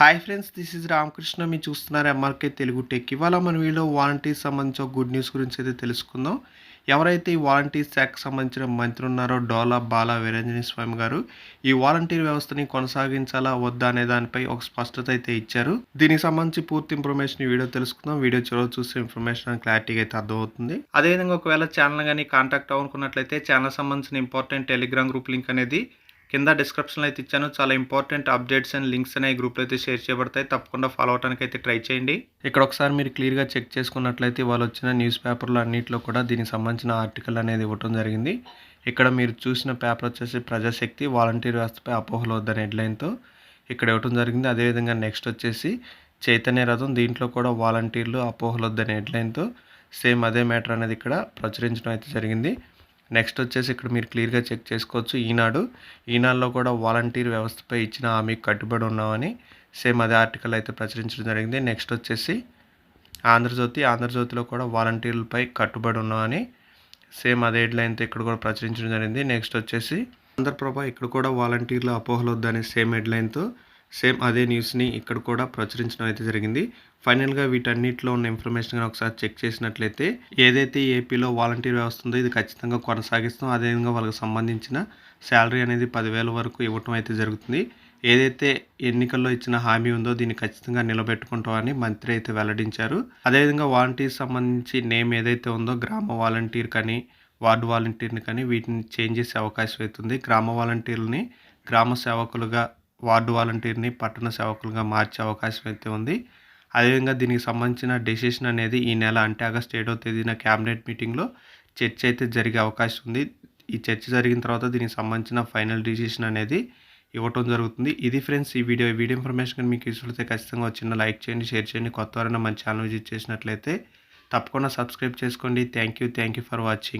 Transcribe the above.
Hi friends this is Ramakrishna మీరు చూస్తున్నారు MRK Telugu tech ఇవాళ మన వీడియో వాలంటీర్స్ సంబంధించి ఒక గుడ్ న్యూస్ గురించి అయితే తెలుసుకుందాం. ఎవరైతే ఈ వాలంటీర్ శాఖకు సంబంధించిన మంత్రి ఉన్నారో డోలా బాల వీరంజని స్వామి గారు ఈ వాలంటీర్ వ్యవస్థని కొనసాగించాలా వద్దా అనే దానిపై ఒక స్పష్టత అయితే ఇచ్చారు. దీనికి సంబంధించి పూర్తి ఇన్ఫర్మేషన్ ఈ వీడియో తెలుసుకుందాం. వీడియో చివరి చూస్తే ఇన్ఫర్మేషన్ క్లారిటీగా అయితే అర్థమవుతుంది. అదేవిధంగా ఒకవేళ ఛానల్ కానీ కాంటాక్ట్ అవ్వనుకున్నట్లయితే ఛానల్ సంబంధించిన ఇంపార్టెంట్ టెలిగ్రామ్ గ్రూప్ లింక్ అనేది కింద డిస్క్రిప్షన్లో అయితే ఇచ్చాను. చాలా ఇంపార్టెంట్ అప్డేట్స్ అండ్ లింక్స్ అనే గ్రూప్లో అయితే షేర్ చేయబడతాయి. తప్పకుండా ఫాలో అవడానికి అయితే ట్రై చేయండి. ఇక్కడ ఒకసారి మీరు క్లియర్గా చెక్ చేసుకున్నట్లయితే వాళ్ళు వచ్చిన న్యూస్ పేపర్లు అన్నింటిలో కూడా దీనికి సంబంధించిన ఆర్టికల్ అనేది ఇవ్వటం జరిగింది. ఇక్కడ మీరు చూసిన పేపర్ వచ్చేసి ప్రజాశక్తి వాలంటీర్ వ్యవస్థపై అపోహలు వద్దనే హెడ్లైన్తో ఇక్కడ ఇవ్వటం జరిగింది. అదేవిధంగా నెక్స్ట్ వచ్చేసి చైతన్య రథం దీంట్లో కూడా వాలంటీర్లు అపోహలు వద్దనే హెడ్లైన్తో సేమ్ అదే మ్యాటర్ అనేది ఇక్కడ ప్రచురించడం అయితే జరిగింది. నెక్స్ట్ వచ్చేసి ఇక్కడ మీరు క్లియర్గా చెక్ చేసుకోవచ్చు ఈనాడు ఈనాడులో కూడా వాలంటీర్ వ్యవస్థపై ఇచ్చిన హామీకి కట్టుబడి ఉన్నామని సేమ్ అదే ఆర్టికల్ అయితే ప్రచురించడం జరిగింది. నెక్స్ట్ వచ్చేసి ఆంధ్రజ్యోతి ఆంధ్రజ్యోతిలో కూడా వాలంటీర్లపై కట్టుబడి ఉన్నామని సేమ్ అదే హెడ్లైన్తో ఇక్కడ కూడా ప్రచురించడం జరిగింది. నెక్స్ట్ వచ్చేసి ఆంధ్రప్రభ ఇక్కడ కూడా వాలంటీర్ల అపోహలు వద్దని సేమ్ హెడ్లైన్తో సేమ్ అదే న్యూస్ని ఇక్కడ కూడా ప్రచురించడం అయితే జరిగింది. ఫైనల్గా వీటన్నిటిలో ఉన్న ఇన్ఫర్మేషన్ ఒకసారి చెక్ చేసినట్లయితే ఏదైతే ఏపీలో వాలంటీర్ వ్యవస్థ ఉందో ఇది ఖచ్చితంగా కొనసాగిస్తాం. అదేవిధంగా వాళ్ళకి సంబంధించిన శాలరీ అనేది పదివేల వరకు ఇవ్వటం అయితే జరుగుతుంది. ఏదైతే ఎన్నికల్లో ఇచ్చిన హామీ ఉందో దీన్ని ఖచ్చితంగా నిలబెట్టుకుంటామని మంత్రి అయితే వెల్లడించారు. అదేవిధంగా వాలంటీర్ సంబంధించి నేమ్ ఏదైతే ఉందో గ్రామ వాలంటీర్ కానీ వార్డు వాలంటీర్ని కానీ వీటిని చేంజ్ చేసే అవకాశం అవుతుంది గ్రామ వాలంటీర్ని గ్రామ సేవకులుగా వార్డు వాలంటీర్ని పట్టణ సేవకులుగా మార్చే అవకాశం అయితే ఉంది. అదేవిధంగా దీనికి సంబంధించిన డెసిషన్ అనేది ఈ నెల అంటే ఆగస్ట్ ఏడవ తేదీన క్యాబినెట్ మీటింగ్లో చర్చ అయితే జరిగే అవకాశం ఉంది. ఈ చర్చ జరిగిన తర్వాత దీనికి సంబంధించిన ఫైనల్ డిసిషన్ అనేది ఇవ్వటం జరుగుతుంది. ఇది ఫ్రెండ్స్ ఈ వీడియో వీడియో ఇన్ఫర్మేషన్ కానీ మీకు యూస్ఫుల్ అయితే ఖచ్చితంగా వచ్చిన లైక్ చేయండి షేర్ చేయండి. కొత్త వారైనా మన ఛానల్ విజిట్ చేసినట్లయితే తప్పకుండా సబ్స్క్రైబ్ చేసుకోండి. Thank you thank you for watching.